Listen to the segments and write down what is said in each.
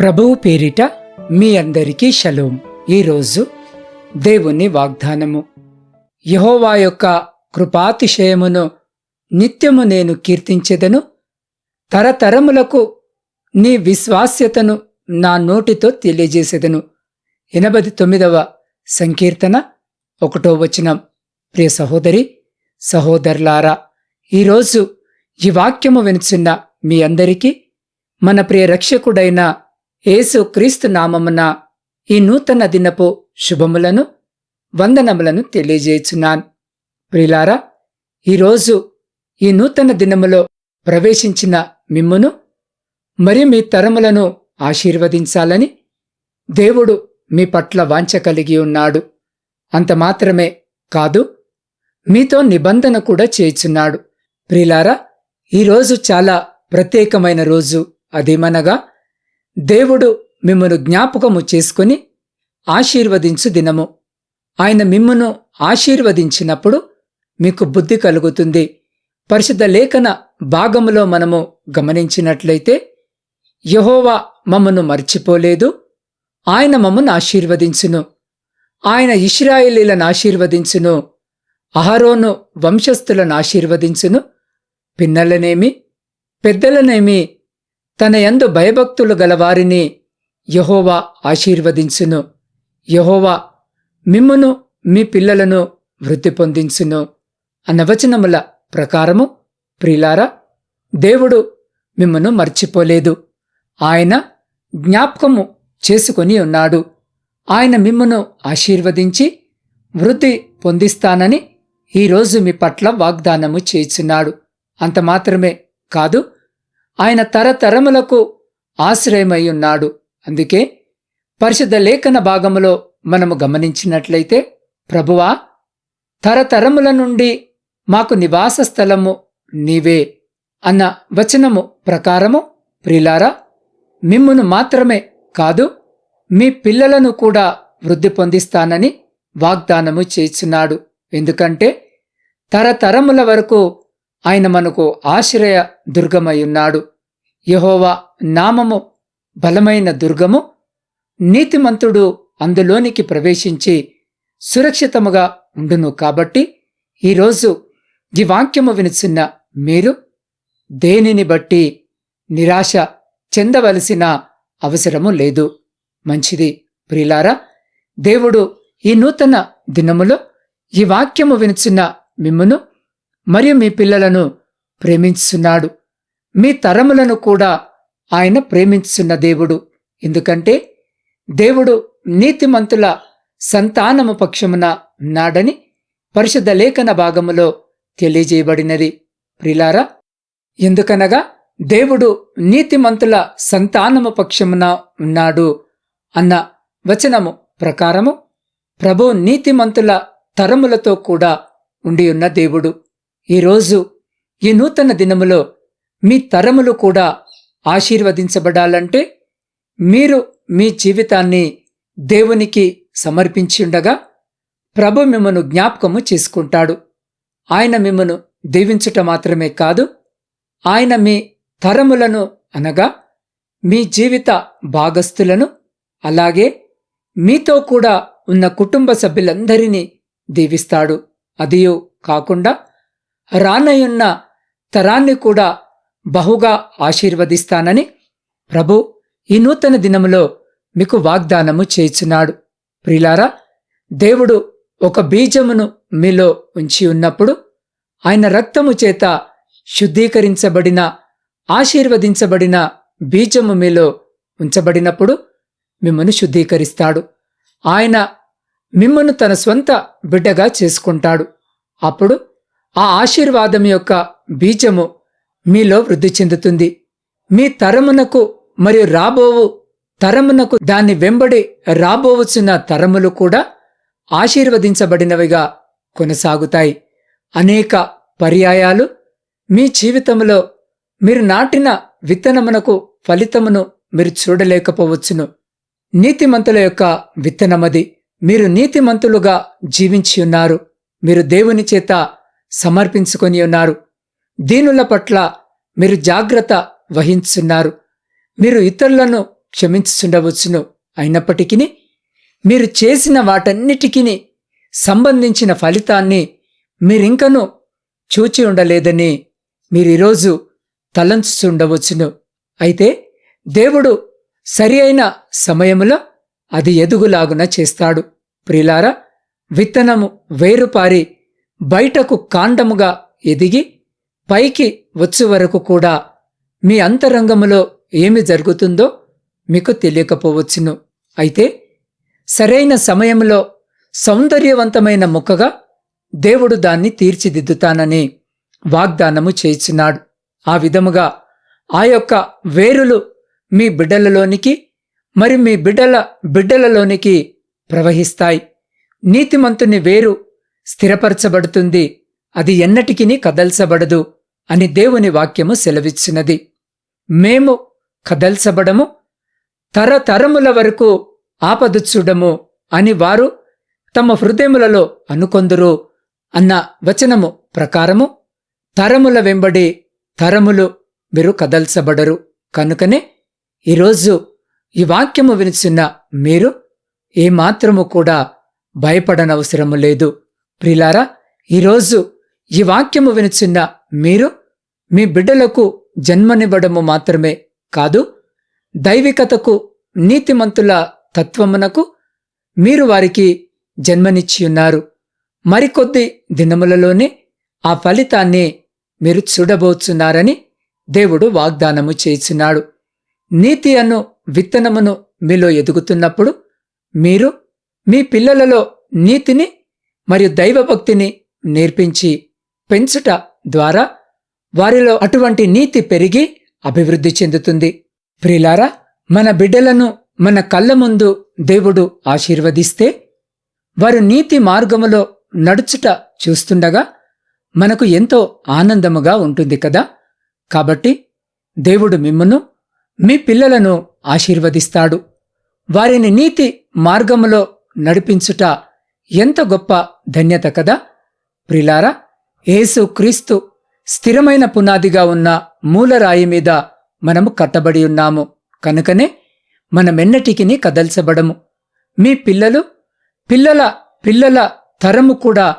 ప్రభువు పేరిట మీ అందరికీ షలోం. ఈరోజు దేవుని వాగ్దానము. యహోవా యొక్క కృపాతిశయమును నిత్యము నేను కీర్తించెదను. తరతరములకు నీ విశ్వాస్యతను నా నోటితో తెలియజేసేదను. ఎనభై తొమ్మిదవ సంకీర్తన ఒకటో వచనం. ప్రియ సహోదరి సహోదరులారా ఈరోజు ఈ వాక్యము వినుచున్న మీ అందరికీ మన ప్రియ రక్షకుడైన యేసు క్రీస్తు నామమున ఈ నూతన దినపు శుభములను వందనములను తెలియజేయుచున్నాను. ప్రిలారా ఈరోజు ఈ నూతన దినములో ప్రవేశించిన మిమ్మును మరి మీ తరములను ఆశీర్వదించాలని దేవుడు మీ పట్ల వాంఛ కలిగి ఉన్నాడు. అంత మాత్రమే కాదు మీతో నిబంధన కూడా చేయుచున్నాడు. ప్రిలారా ఈరోజు చాలా ప్రత్యేకమైన రోజు అదేమనగా దేవుడు మిమ్మను జ్ఞాపకము చేసుకుని ఆశీర్వదించు దినము. ఆయన మిమ్మను ఆశీర్వదించినప్పుడు మీకు బుద్ధి కలుగుతుంది. పరిశుద్ధ లేఖన భాగములో మనము గమనించినట్లయితే యహోవా మమ్మను మర్చిపోలేదు. ఆయన మమ్మను ఆశీర్వదించును. ఆయన ఇష్రాయిలీలను ఆశీర్వదించును. అహరోను వంశస్థులను ఆశీర్వదించును. పిన్నలనేమి పెద్దలనేమి తన యందు భయభక్తులు గలవారిని యహోవా ఆశీర్వదించును. యహోవా మిమ్మును మీ పిల్లలను వృద్ధి పొందించును. అన్నవచనముల ప్రకారము ప్రిలారా దేవుడు మిమ్మను మర్చిపోలేదు. ఆయన జ్ఞాపకము చేసుకొని ఉన్నాడు. ఆయన మిమ్మును ఆశీర్వదించి వృద్ధి పొందిస్తానని ఈరోజు మీ పట్ల వాగ్దానము చేయుచున్నాడు అంత మాత్రమే కాదు ఆయన తరతరములకు ఆశ్రయమై ఉన్నాడు. అందుకే పరిశుద్ధ లేఖన భాగములో మనము గమనించినట్లయితే ప్రభువా తరతరముల నుండి మాకు నివాస స్థలము నీవే అన్న వచనము ప్రకారము ప్రిలారా మిమ్మును మాత్రమే కాదు మీ పిల్లలను కూడా వృద్ధి పొందిస్తానని వాగ్దానము చేస్తున్నాడు. ఎందుకంటే తరతరముల వరకు ఆయన మనకు ఆశ్రయ దుర్గమై ఉన్నాడు. యహోవా నామము బలమైన దుర్గము. నీతిమంతుడు అందులోనికి ప్రవేశించి సురక్షితముగా ఉండును కాబట్టి ఈరోజు ఈ వాక్యము వినిచున్న మీరు దేనిని బట్టి నిరాశ చెందవలసిన అవసరము లేదు. మంచిది ప్రిలారా దేవుడు ఈ నూతన దినములో ఈ వాక్యము వినిచున్న మిమ్మును మరియు మీ పిల్లలను ప్రేమించున్నాడు మీ తరములను కూడా ఆయన ప్రేమించున్న దేవుడు. ఎందుకంటే దేవుడు నీతిమంతుల సంతానము పక్షమున ఉన్నాడని పరిశుద్ధ లేఖన భాగములో తెలియజేయబడినది. ప్రిలారా ఎందుకనగా దేవుడు నీతిమంతుల సంతానము పక్షమున ఉన్నాడు అన్న వచనము ప్రకారము ప్రభు నీతిమంతుల తరములతో కూడా ఉండి ఉన్న దేవుడు. ఈరోజు ఈ నూతన దినములో మీ తరములు కూడా ఆశీర్వదించబడాలంటే మీరు మీ జీవితాన్ని దేవునికి సమర్పించి ప్రభు మిమ్మను జ్ఞాపకము చేసుకుంటాడు. ఆయన మిమ్మను దీవించుట మాత్రమే కాదు ఆయన మీ తరములను అనగా మీ జీవిత భాగస్థులను అలాగే మీతో కూడా ఉన్న కుటుంబ సభ్యులందరినీ దీవిస్తాడు. అదియో కాకుండా రానయున్న తరాన్ని కూడా బహుగా ఆశీర్వదిస్తానని ప్రభు ఈ నూతన దినములో మీకు వాగ్దానము చేయుచున్నాడు. ప్రిలారా దేవుడు ఒక బీజమును మీలో ఉంచి ఉన్నప్పుడు ఆయన రక్తము చేత శుద్ధీకరించబడిన ఆశీర్వదించబడిన బీజము మీలో ఉంచబడినప్పుడు మిమ్మను శుద్ధీకరిస్తాడు. ఆయన మిమ్మను తన స్వంత బిడ్డగా చేసుకుంటాడు. అప్పుడు ఆ ఆశీర్వాదం యొక్క బీజము మీలో వృద్ధి చెందుతుంది. మీ తరమునకు మరియు రాబోవు తరమునకు దాన్ని వెంబడి రాబోవచ్చున్న తరములు కూడా ఆశీర్వదించబడినవిగా కొనసాగుతాయి. అనేక పర్యాయాలు మీ జీవితంలో మీరు నాటిన విత్తనమునకు ఫలితమును మీరు చూడలేకపోవచ్చును. నీతిమంతుల యొక్క విత్తనమది. మీరు నీతిమంతులుగా జీవించి ఉన్నారు. మీరు దేవుని చేత సమర్పించుకొని ఉన్నారు. దీనుల పట్ల మీరు జాగ్రత్త వహించున్నారు. మీరు ఇతరులను క్షమించుండవచ్చును అయినప్పటికీ మీరు చేసిన వాటన్నిటికీ సంబంధించిన ఫలితాన్ని మీరింకను చూచి ఉండలేదని మీరు ఈరోజు తలంచుచుండవచ్చును. అయితే దేవుడు సరి అయిన సమయములో అది ఎదుగులాగున చేస్తాడు. ప్రిలారా విత్తనము వేరుపారి బయటకు కాండముగా ఎదిగి పైకి వచ్చే వరకు కూడా మీ అంతరంగములో ఏమి జరుగుతుందో మీకు తెలియకపోవచ్చును. అయితే సరైన సమయంలో సౌందర్యవంతమైన ముక్కగా దేవుడు దాన్ని తీర్చిదిద్దుతానని వాగ్దానము చేయుచున్నాడు. ఆ విధముగా ఆ యొక్క వేరులు మీ బిడ్డలలోనికి మరి మీ బిడ్డల బిడ్డలలోనికి ప్రవహిస్తాయి. నీతిమంతుని వేరు స్థిరపరచబడుతుంది. అది ఎన్నటికిని కదల్చబడదు అని దేవుని వాక్యము సెలవిచ్చినది. మేము కదల్చబడము తరతరముల వరకు ఆపదుచ్చుడము అని వారు తమ హృదయములలో అనుకొందురు అన్న వచనము ప్రకారము తరముల వెంబడి తరములు మీరు కదల్చబడరు. కనుకనే ఈరోజు ఈ వాక్యము వినిచున్న మీరు ఏమాత్రము కూడా భయపడనవసరము లేదు. ప్రిలారా ఈరోజు ఈ వాక్యము వినిచిన్న మీరు మీ బిడ్డలకు జన్మనివ్వడము మాత్రమే కాదు దైవికతకు నీతిమంతుల తత్వమునకు మీరు వారికి జన్మనిచ్చియున్నారు మరికొద్ది దినములలోనే ఆ ఫలితాన్ని మీరు చూడబోచున్నారని దేవుడు వాగ్దానము చేసినాడు. నీతి అను విత్తనమును మీలో ఎదుగుతున్నప్పుడు మీరు మీ పిల్లలలో నీతిని మరియు దైవభక్తిని నేర్పించి పెంచుట ద్వారా వారిలో అటువంటి నీతి పెరిగి అభివృద్ధి చెందుతుంది. ప్రిలారా మన బిడ్డలను మన కళ్ళ ముందు దేవుడు ఆశీర్వదిస్తే వారు నీతి మార్గములో నడుచుట చూస్తుండగా మనకు ఎంతో ఆనందముగా ఉంటుంది కదా? కాబట్టి దేవుడు మిమ్మను మీ పిల్లలను ఆశీర్వదిస్తాడు. వారిని నీతి మార్గములో నడిపించుట ఎంత గొప్ప ధన్యత కదా? ప్రిలారా యేసు క్రీస్తు స్థిరమైన పునాదిగా ఉన్న మూలరాయి మీద మనము కట్టబడి ఉన్నాము. కనుకనే మనమెన్నటికిని కదల్చబడము. మీ పిల్లలు పిల్లల పిల్లల తరము కూడా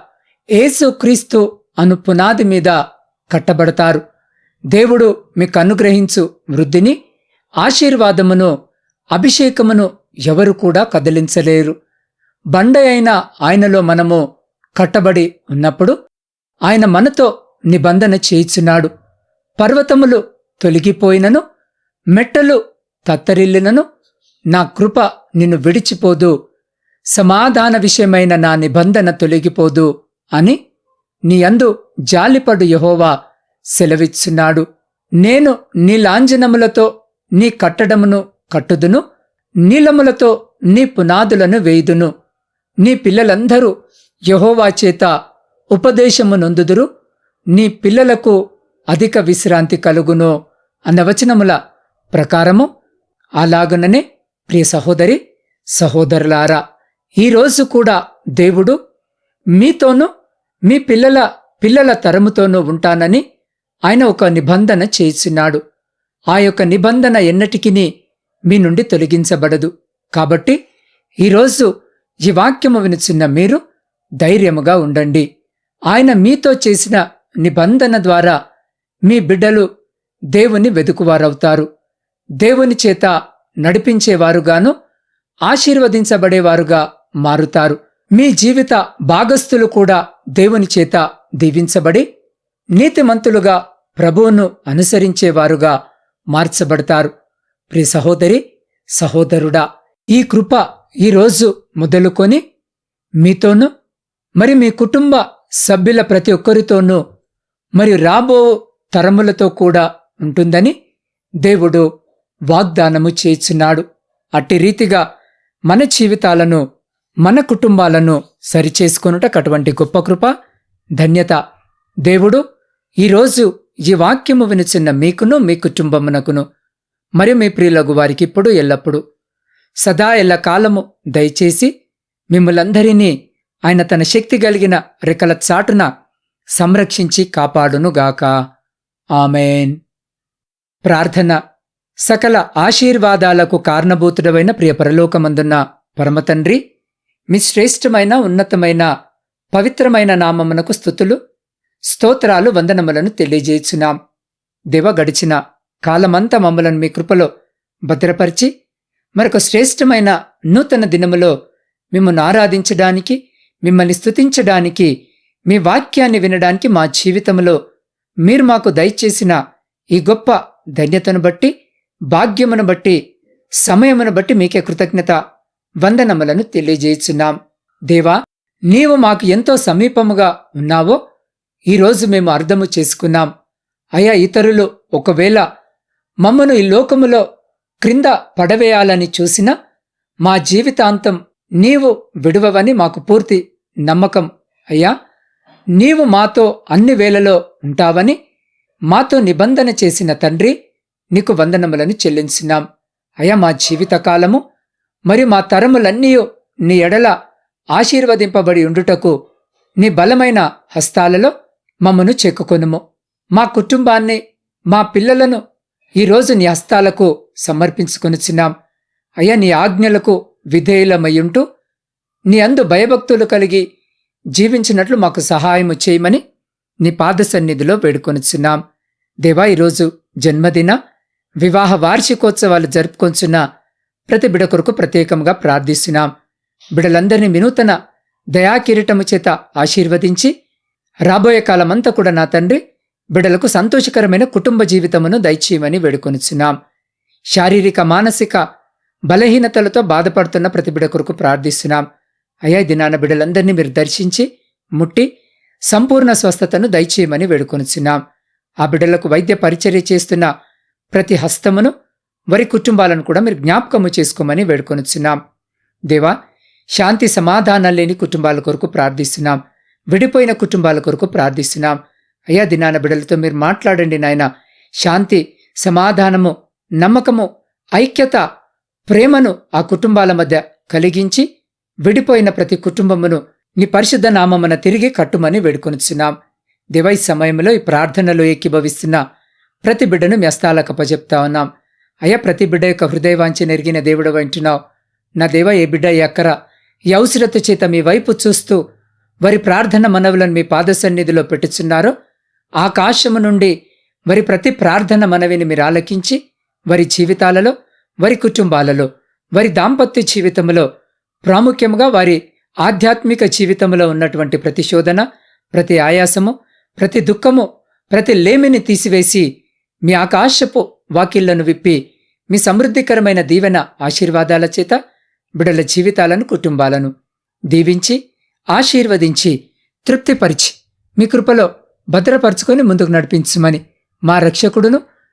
ఏసుక్రీస్తు అను పునాది మీద కట్టబడతారు. దేవుడు మీకు అనుగ్రహించు వృద్ధిని ఆశీర్వాదమును అభిషేకమును ఎవరు కూడా కదిలించలేరు. బండ అయిన ఆయనలో మనము కట్టబడి ఉన్నప్పుడు ఆయన మనతో నిబంధన చేయిచున్నాడు. పర్వతములు తొలగిపోయినను మెట్టలు తత్తరిల్లినను నా కృప నిన్ను విడిచిపోదు. సమాధాన విషయమైన నా నిబంధన తొలగిపోదు అని నీ అందు జాలిపడు యహోవా సెలవిచ్చున్నాడు. నేను నీ లాంఛనములతో నీ కట్టడమును కట్టుదును నీలములతో నీ పునాదులను వేయుదును. నీ పిల్లలందరూ యహోవా చేత ఉపదేశము నొందుదురు. నీ పిల్లలకు అధిక విశ్రాంతి కలుగును అన్న వచనముల ప్రకారము అలాగుననే ప్రియ సహోదరి సహోదరులారా ఈరోజు కూడా దేవుడు మీతోనూ మీ పిల్లల పిల్లల తరముతోనూ ఉంటానని ఆయన ఒక నిబంధన చేసినాడు. ఆ యొక్క నిబంధన ఎన్నటికీ మీ నుండి తొలగించబడదు. కాబట్టి ఈరోజు ఈ వాక్యము వినిచిన్న మీరు ధైర్యముగా ఉండండి. ఆయన మీతో చేసిన నిబంధన ద్వారా మీ బిడ్డలు దేవుని వెదుకువారవుతారు. దేవుని చేత నడిపించేవారుగాను ఆశీర్వదించబడేవారుగా మారుతారు. మీ జీవిత భాగస్థులు కూడా దేవుని చేత దీవించబడి నీతిమంతులుగా ప్రభువును అనుసరించేవారుగా మార్చబడతారు. ప్రి సహోదరి సహోదరుడా ఈ కృప ఈరోజు మొదలుకొని మీతోనూ మరి మీ కుటుంబ సభ్యుల ప్రతి ఒక్కరితోనూ మరి రాబో తరములతో కూడా ఉంటుందని దేవుడు వాగ్దానము చేస్తున్నాడు. అట్టి రీతిగా మన జీవితాలను మన కుటుంబాలను సరిచేసుకొనుటకు అటువంటి గొప్ప కృప ధన్యత దేవుడు ఈరోజు ఈ వాక్యము వినుచున్న మీకును మీ కుటుంబమునకును మరియు మీ ప్రియులకు వారికి ఇప్పుడు ఎల్లప్పుడు సదా ఎల్లకాలము దయచేసి మిమ్మలందరినీ ఆయన తన శక్తి కలిగిన రెక్కల చాటున సంరక్షించి కాపాడునుగాక. ఆమెన్. ప్రార్థన. సకల ఆశీర్వాదాలకు కారణభూతుడమైన ప్రియపరలోకమందున్న పరమతండ్రి మీ శ్రేష్టమైన ఉన్నతమైన పవిత్రమైన నామమునకు స్థుతులు స్తోత్రాలు వందనములను తెలియజేయుచున్నాం. దివ గడిచిన కాలమంతా మమ్మలను మీ కృపలో భద్రపరిచి మరొక శ్రేష్టమైన నూతన దినములో మిమ్మల్ని ఆరాధించడానికి మిమ్మల్ని స్తుతించడానికి మీ వాక్యాన్ని వినడానికి మా జీవితంలో మీరు మాకు దయచేసిన ఈ గొప్ప ధన్యతను బట్టి భాగ్యమును బట్టి సమయమును బట్టి మీకే కృతజ్ఞత వందనములను తెలియజేయుచున్నాం దేవా నీవు మాకు ఎంతో సమీపముగా ఉన్నావో ఈరోజు మేము అర్థము చేసుకున్నాం. అయా ఇతరులు ఒకవేళ మమ్మను ఈ లోకములో క్రింద పడవేయాలని చూసినా మా జీవితాంతం నీవు విడువవని మాకు పూర్తి నమ్మకం. అయ్యా నీవు మాతో అన్ని వేళలో ఉంటావని మాతో నిబంధన చేసిన తండ్రి నీకు వందనములను చెల్లించినాం అయ్యా మా జీవితకాలము మరి మా తరములన్నీ నీ ఎడల ఆశీర్వదింపబడి ఉండుటకు నీ బలమైన హస్తాలలో మమ్మను చెక్కుకొనుము మా కుటుంబాన్ని మా పిల్లలను ఈరోజు నీ హస్తాలకు సమర్పించుకొనిచున్నాం అయ్యా నీ ఆజ్ఞలకు విధేయులమయ్యుంటూ నీ అందు భయభక్తులు కలిగి జీవించినట్లు మాకు సహాయము చేయమని నీ పాద సన్నిధిలో వేడుకొనిచున్నాం దేవా ఈరోజు జన్మదిన వివాహ వార్షికోత్సవాలు జరుపుకొంచున్న ప్రతి బిడ కొరకు ప్రత్యేకంగా ప్రార్థిస్తున్నాం. బిడలందరినీ వినూతన దయాకిరీటము చేత ఆశీర్వదించి రాబోయే కాలమంతా కూడా నా తండ్రి బిడలకు సంతోషకరమైన కుటుంబ జీవితమును దయచేయమని వేడుకొనిచున్నాం శారీరక మానసిక బలహీనతలతో బాధపడుతున్న ప్రతి బిడ కొరకు ప్రార్థిస్తున్నాం. అయా దినాన బిడలందరినీ మీరు దర్శించి ముట్టి సంపూర్ణ స్వస్థతను దయచేయమని వేడుకొనిచున్నాం. ఆ బిడ్డలకు వైద్య పరిచర్య చేస్తున్న ప్రతి హస్తమును వరి కుటుంబాలను కూడా మీరు జ్ఞాపకము చేసుకోమని వేడుకొనిచున్నాం. దేవా శాంతి సమాధానం లేని కుటుంబాల కొరకు ప్రార్థిస్తున్నాం. విడిపోయిన కుటుంబాల కొరకు ప్రార్థిస్తున్నాం. అయ్యా దినాన బిడలతో మీరు మాట్లాడండి నాయన. శాంతి సమాధానము నమ్మకము ఐక్యత ప్రేమను ఆ కుటుంబాల మధ్య కలిగించి విడిపోయిన ప్రతి కుటుంబమును నీ పరిశుద్ధ నామమున తిరిగి కట్టుమని వేడుకొనిచున్నాం. దివై సమయంలో ఈ ప్రార్థనలో ఎక్కిభవిస్తున్న ప్రతి బిడ్డను మెస్తాలకపజెప్తా ఉన్నాం. అయ్యా ప్రతి బిడ్డ యొక్క హృదయవాంచి నెరిగిన దేవుడు వింటున్నావు నా దేవ ఏ బిడ్డ ఈ అక్కర ఈ అవసరత చేత మీ వైపు చూస్తూ వారి ప్రార్థన మనవులను మీ పాద సన్నిధిలో పెట్టుచున్నారో ఆకాశము నుండి మరి ప్రతి ప్రార్థన మనవిని మీరు ఆలకించి వారి జీవితాలలో వారి కుటుంబాలలో వారి దాంపత్య జీవితంలో ప్రాముఖ్యంగా వారి ఆధ్యాత్మిక జీవితంలో ఉన్నటువంటి ప్రతి శోధన ప్రతి ఆయాసము ప్రతి దుఃఖము ప్రతి లేమిని తీసివేసి మీ ఆకాశపు వాకిళ్ళను విప్పి మీ సమృద్ధికరమైన దీవెన ఆశీర్వాదాల చేత బిడల జీవితాలను కుటుంబాలను దీవించి ఆశీర్వదించి తృప్తిపరిచి మీ కృపలో భద్రపరుచుకొని ముందుకు నడిపించమని మా రక్షకుడును